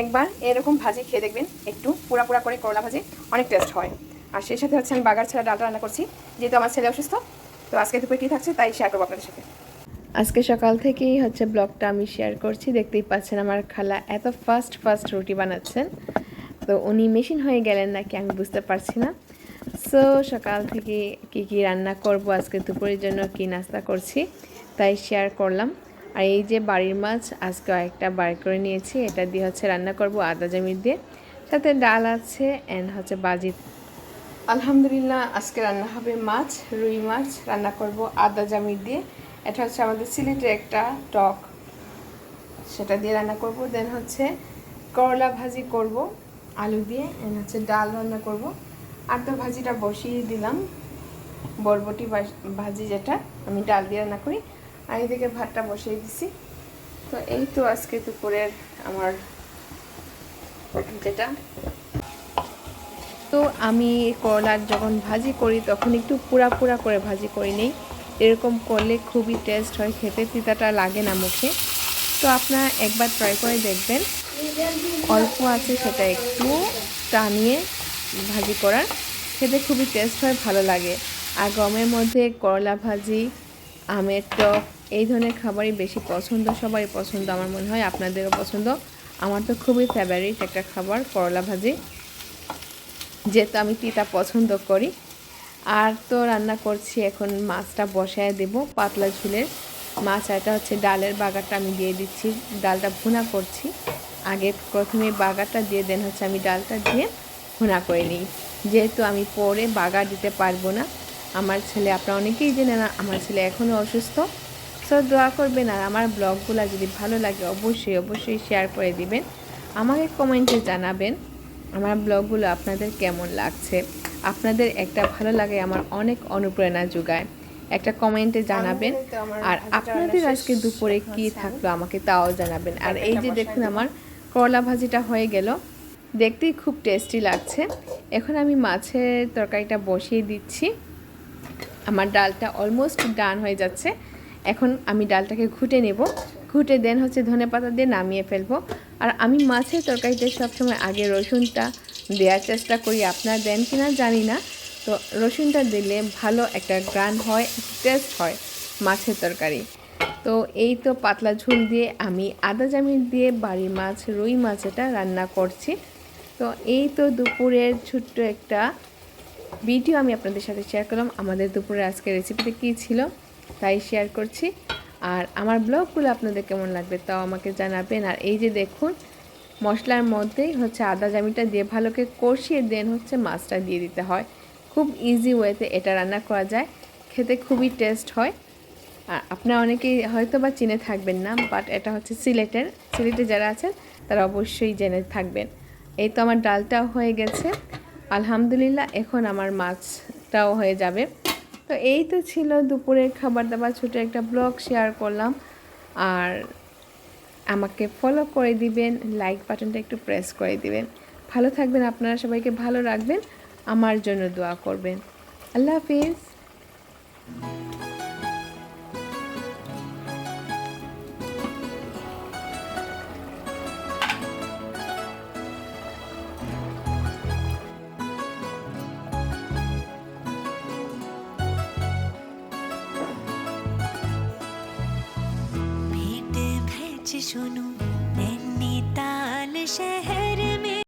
একবার এরকম ভাজি খেয়ে দেখবেন, একটু পুরা পুরা করে করলা ভাজি, অনেক টেস্ট হয়। আর সেই সাথে হচ্ছে আমি বাগার ছাড়া ডালটা রান্না করছি, যেহেতু আমার ছেলে অসুস্থ, তো আজকে দুপুরে কী থাকছে, তাই শেয়ার করব আপনাদের সাথে। আজকে সকাল থেকেই হচ্ছে ব্লগটা আমি শেয়ার করছি, দেখতেই পাচ্ছেন আমার খালা এত ফাস্ট ফাস্ট রুটি বানাচ্ছেন। তো উনি মেশিন হয়ে গেলেন নাকি আমি বুঝতে পারছি না। সো সকাল থেকে কি কি রান্না করব, আজকে দুপুরের জন্য কি নাস্তা করছি, তাই শেয়ার করলাম। আর এই যে বাড়ির মাছ, আজকে একটা বার করে নিয়েছি। এটা দিয়ে হচ্ছে রান্না করব আদা জমির দিয়ে। সাথে ডাল আছে অ্যান্ড হচ্ছে বাজি। আলহামদুলিল্লাহ, আজকে রান্না হবে মাছ, রুই মাছ। রান্না করব আদা জামির দিয়ে। এটা হচ্ছে আমাদের সিলেটের একটা টক। সেটা দিয়ে রান্না করব। দেন হচ্ছে করলা ভাজি করব, আলু দিয়ে এন্ড হচ্ছে ডাল রান্না করব। তো ভাজিটা বসিয়ে দিলাম। বরবটি ভাজি যেটা, আমি ডাল দিয়ে রান্না করি। আর এদিকে ভাতটা বসিয়ে দিছি। তো এই তো আজকে দুপুরের আমার যেটা। তো আমি করলার যখন ভাজি করি তখন একটু পুরা পুরা করে ভাজি করি নেই। এরকম করলে খুবই টেস্ট হয় খেতে তিতাটা লাগে না মুখে। তো আপনারা একবার ট্রাই করে দেখবেন। অল্প আছে সেটা একটু টানিয়ে ভাজি করার। খেতে খুবই টেস্ট হয় ভালো লাগে। আর গমের মধ্যে করলা ভাজি আমের টক এই ধরনের খাবারই বেশি পছন্দ, সবারই পছন্দ আমার মনে হয়, আপনাদেরও পছন্দ। আমার তো খুবই ফেভারিট একটা খাবার, করলা ভাজি, যেহেতু আমি তিতা পছন্দ করি। আর তো রান্না করছি, এখন মাছটা বসায় দেব পাতলা ঝুলের মাছ এটা হচ্ছে ডালের বাগারটা আমি দিয়ে দিচ্ছি, ডালটা ভুনা করছি। আগে প্রথমে বাগারটা দিয়ে, দেন হচ্ছে আমি ডালটা দিয়ে ভুনা করে নিই। যেহেতু আমি পরে বাগার দিতে পারব না আমার ছেলে আপনারা অনেকেই জেনে না আমার ছেলে এখনও অসুস্থ। সো দোয়া করবেন আর আমার ব্লগগুলো যদি ভালো লাগে অবশ্যই অবশ্যই শেয়ার করে দিবেন। আমাকে কমেন্টে জানাবেন আমার ব্লগগুলো আপনাদের কেমন লাগছে। আপনাদের একটা ভালো লাগে আমার অনেক অনুপ্রেরণা যোগায়। একটা কমেন্টে জানাবেন আর আপনাদের আজকে দুপুরে কি থাকল আমাকে তাও জানাবেন। আর এই যে দেখুন আমার করলা ভাজিটা হয়ে গেল। দেখতেই খুব টেস্টি লাগছে। এখন আমি মাছের তরকারিটা বসিয়ে দিচ্ছি। আমার ডালটা অলমোস্ট ডান হয়ে যাচ্ছে। এখন আমি ডালটাকে ঘুটে নেব। ঘুটে দেন হচ্ছে ধনে পাতা দিয়ে নামিয়ে ফেলব। আর আমি মাছের তরকারিতে সবসময় আগে রসুনটা দেওয়ার চেষ্টা করি। আপনারা দেন কিনা জানি না। তো রসুনটা দিলে ভালো একটা গ্রান হয় টেস্ট হয় মাছের তরকারি। তো এই তো পাতলা ঝোল দিয়ে আমি আদা জামির দিয়ে বাড়ির মাছ, রুই মাছ এটা রান্না করছি। তো এই তো দুপুরের ছোট্ট একটা ভিডিও আমি আপনাদের সাথে শেয়ার করলাম। আমাদের দুপুরে আজকের রেসিপিটা কী ছিল তাই শেয়ার করছি। আর আমার ব্লগগুলো আপনাদের কেমন লাগবে তাও আমাকে জানাবেন। আর এই যে দেখুন, মশলার মধ্যেই হচ্ছে আদা জামিটা দিয়ে ভালোকে কষিয়ে দেন হচ্ছে মাছটা দিয়ে দিতে হয়। খুব ইজি ওয়েতে এটা রান্না করা যায়। খেতে খুবই টেস্ট হয়। আর আপনারা অনেকেই হয়তো বা চিনে থাকবেন না বাট এটা হচ্ছে সিলেটের। সিলেটে যারা আছেন, তারা অবশ্যই জেনে থাকবেন। এই তো আমার ডালটাও হয়ে গেছে। আলহামদুলিল্লাহ, এখন আমার মাছটাও হয়ে যাবে। তো এই তো ছিল দুপুরের খাবার দাবার ছোটো একটা ব্লগ শেয়ার করলাম। আর আমাকে ফলো করে দিবেন লাইক বাটনটা একটু প্রেস করে দিবেন। ভালো থাকবেন আপনারা, সবাইকে ভালো রাখবেন, আমার জন্য দোয়া করবেন। আল্লাহ হাফিজ। शोनु नैनीताल शहर